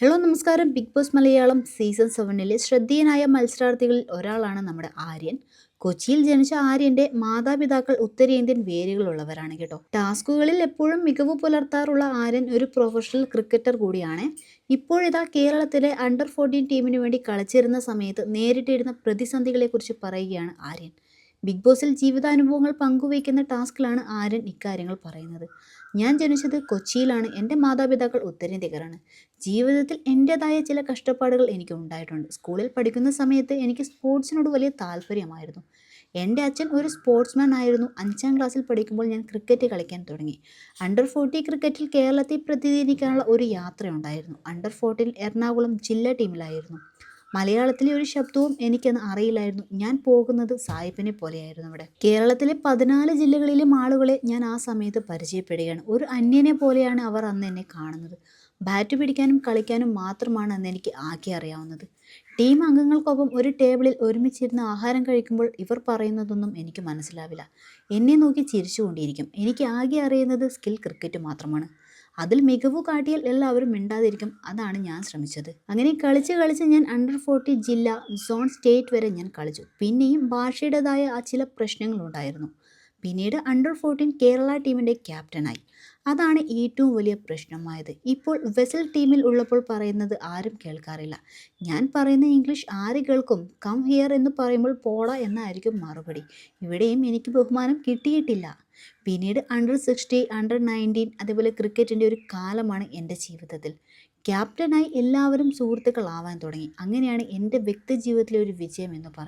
Hello നമസ്കാരം. Big boss Malayalam season സെവനിലെ ശ്രദ്ധേയനായ മത്സരാർത്ഥികളിൽ ഒരാളാണ് നമ്മുടെ ആര്യൻ. കൊച്ചിയിൽ ജനിച്ച ആര്യന്റെ മാതാപിതാക്കൾ ഉത്തരേന്ത്യൻ വേരുകളുള്ളവരാണ് കേട്ടോ. ടാസ്കുകളിൽ എപ്പോഴും മികവ് പുലർത്താറുള്ള ആര്യൻ ഒരു പ്രൊഫഷണൽ ക്രിക്കറ്റർ കൂടിയാണ്. ഇപ്പോഴിതാ കേരളത്തിലെ അണ്ടർ ഫോർട്ടീൻ ടീമിന് വേണ്ടി കളിച്ചിരുന്ന സമയത്ത് നേരിട്ടിരുന്ന പ്രതിസന്ധികളെക്കുറിച്ച് പറയുകയാണ് ആര്യൻ. ബിഗ് ബോസിൽ ജീവിതാനുഭവങ്ങൾ പങ്കുവയ്ക്കുന്ന ടാസ്കിലാണ് ആരൻ ഇക്കാര്യങ്ങൾ പറയുന്നത്. ഞാൻ ജനിച്ചത് കൊച്ചിയിലാണ്. എന്റെ മാതാപിതാക്കൾ ഉത്തരേന്ത്യക്കാരാണ്. ജീവിതത്തിൽ എന്റേതായ ചില കഷ്ടപ്പാടുകൾ എനിക്ക് ഉണ്ടായിട്ടുണ്ട്. സ്കൂളിൽ പഠിക്കുന്ന സമയത്ത് എനിക്ക് സ്പോർട്സിനോട് വലിയ താല്പര്യമായിരുന്നു. എന്റെ അച്ഛൻ ഒരു സ്പോർട്സ്മാൻ ആയിരുന്നു. അഞ്ചാം ക്ലാസ്സിൽ പഠിക്കുമ്പോൾ ഞാൻ ക്രിക്കറ്റ് കളിക്കാൻ തുടങ്ങി. അണ്ടർ ഫോർട്ടി ക്രിക്കറ്റിൽ കേരളത്തെ പ്രതിനിധീകരിക്കാനുള്ള ഒരു യാത്രയുണ്ടായിരുന്നു. അണ്ടർ ഫോർട്ടിയിൽ എറണാകുളം ജില്ലാ ടീമിലായിരുന്നു. മലയാളത്തിലെ ഒരു ശബ്ദവും എനിക്കന്ന് അറിയില്ലായിരുന്നു. ഞാൻ പോകുന്നത് സായിപ്പിനെ പോലെയായിരുന്നു അവിടെ. കേരളത്തിലെ പതിനാല് ജില്ലകളിലും ആളുകളെ ഞാൻ ആ സമയത്ത് പരിചയപ്പെടുകയാണ്. ഒരു അന്യനെ പോലെയാണ് അവർ അന്ന് എന്നെ കാണുന്നത്. ബാറ്റ് പിടിക്കാനും കളിക്കാനും മാത്രമാണ് അന്ന് എനിക്ക് ആകെ അറിയാവുന്നത്. ടീം അംഗങ്ങൾക്കൊപ്പം ഒരു ടേബിളിൽ ഒരുമിച്ചിരുന്ന് ആഹാരം കഴിക്കുമ്പോൾ ഇവർ പറയുന്നതൊന്നും എനിക്ക് മനസ്സിലാവില്ല. എന്നെ നോക്കി ചിരിച്ചുകൊണ്ടിരിക്കും. എനിക്ക് ആകെ അറിയുന്നത് സ്കിൽ ക്രിക്കറ്റ് മാത്രമാണ്. അതിൽ മികവ് കാട്ടിയാൽ എല്ലാവരും മിണ്ടാതിരിക്കും. അതാണ് ഞാൻ ശ്രമിച്ചത്. അങ്ങനെ കളിച്ച് കളിച്ച് ഞാൻ അണ്ടർ ഫോർട്ടി ജില്ല സോൺ സ്റ്റേറ്റ് വരെ ഞാൻ കളിച്ചു. പിന്നെയും ഭാഷയുടേതായ ആ ചില പ്രശ്നങ്ങളുണ്ടായിരുന്നു പിന്നീട് അണ്ടർ ഫോർട്ടീൻ കേരള ടീമിന്റെ ക്യാപ്റ്റനായി അതാണ് ഏറ്റവും വലിയ പ്രശ്നമായത്. ഇപ്പോൾ വെസൽ ടീമിൽ ഉള്ളപ്പോൾ പറയുന്നത് ആരും കേൾക്കാറില്ല. ഞാൻ പറയുന്ന ഇംഗ്ലീഷ് ആര് കേൾക്കും? കം ഹിയർ എന്ന് പറയുമ്പോൾ പോള എന്നായിരിക്കും മറുപടി. ഇവിടെയും എനിക്ക് ബഹുമാനം കിട്ടിയിട്ടില്ല. പിന്നീട് അണ്ടർ സിക്സ്റ്റി അണ്ടർ നയന്റീൻ അതേപോലെ ക്രിക്കറ്റിന്റെ ഒരു കാലമാണ് എന്റെ ജീവിതത്തിൽ. ക്യാപ്റ്റനായി എല്ലാവരും സുഹൃത്തുക്കളാവാൻ തുടങ്ങി. അങ്ങനെയാണ് എന്റെ വ്യക്തി ജീവിതത്തിലെ ഒരു വിജയം എന്ന് പറയുന്നത്.